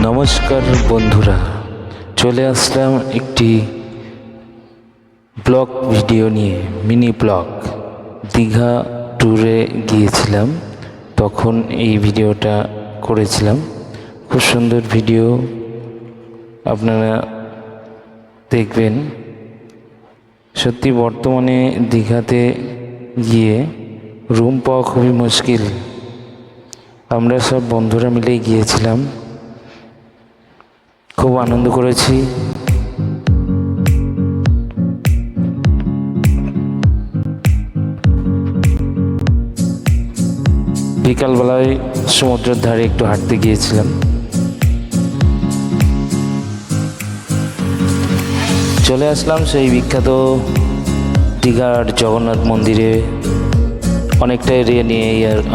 নমস্কার বন্ধুরা, চলে আসলাম একটি ব্লগ ভিডিও নিয়ে, মিনি ব্লগ। দীঘা ট্যুরে গিয়েছিলাম, তখন এই ভিডিওটা করেছিলাম। খুব সুন্দর ভিডিও আপনারা দেখবেন। সত্যি বর্তমানে দীঘাতে গিয়ে রুম পাওয়া খুবই মুশকিল। আমরা সব বন্ধুরা মিলে গিয়েছিলাম। খুব আনন্দ করেছি। বিকালবেলায় সমুদ্রের ধারে একটু হাঁটতে গিয়েছিলাম। চলে আসলাম সেই বিখ্যাত দীঘার জগন্নাথ মন্দিরে। অনেকটা এরিয়া নিয়ে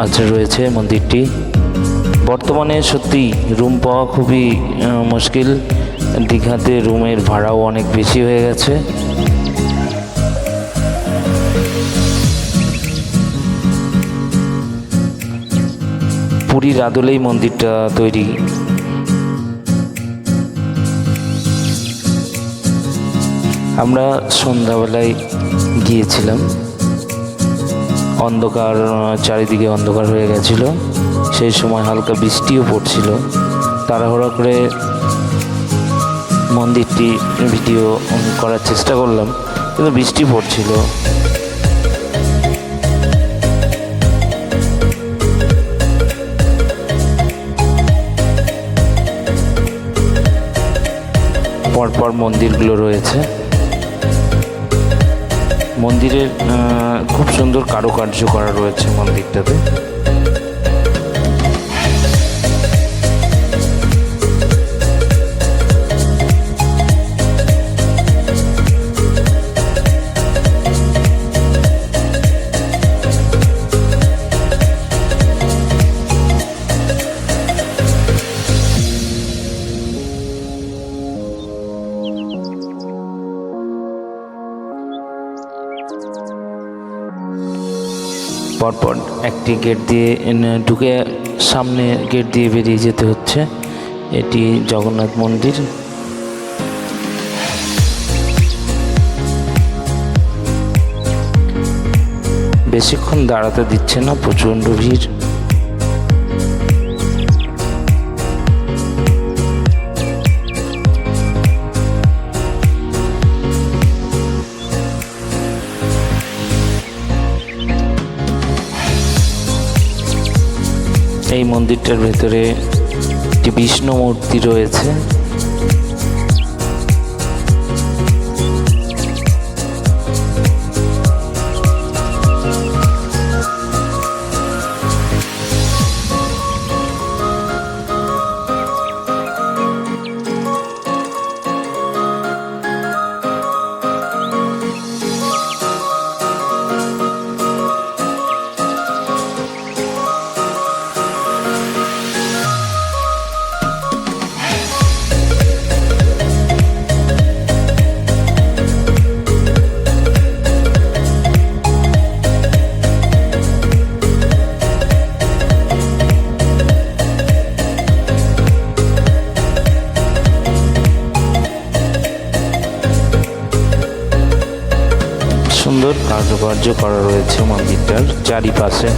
আছে রয়েছে মন্দিরটি। বর্তমানে সত্যি রুম পাওয়া খুবই মুশকিল। দীঘাতে রুমের ভাড়াও অনেক বেশি হয়ে গেছে। পুরীর আদলেই মন্দিরটা তৈরি। আমরা সন্ধ্যাবেলায় গিয়েছিলাম। অন্ধকার চারিদিকে অন্ধকার হয়ে গেছিল। সেই সময় হালকা বৃষ্টিও পড়ছিল। তাড়াহুড়া করে মন্দিরটি ভিডিও করার চেষ্টা করলাম, কিন্তু বৃষ্টি পড়ছিল। পরপর মন্দিরগুলো রয়েছে। মন্দিরের খুব সুন্দর কারুকার্য করা রয়েছে মন্দিরটাতে। পরপর একটি গেট দিয়ে ঢুকে সামনে গেট দিয়ে বেরিয়ে যেতে হচ্ছে। এটি জগন্নাথ মন্দির। বেশিক্ষণ দাঁড়াতে দিচ্ছে না, প্রচণ্ড ভিড়। মন্দিরটার ভেতরে একটি বিষ্ণু মূর্তি রয়েছে। সুন্দর কার্যকার্য করা রয়েছে মন্দিরটার চারিপাশে।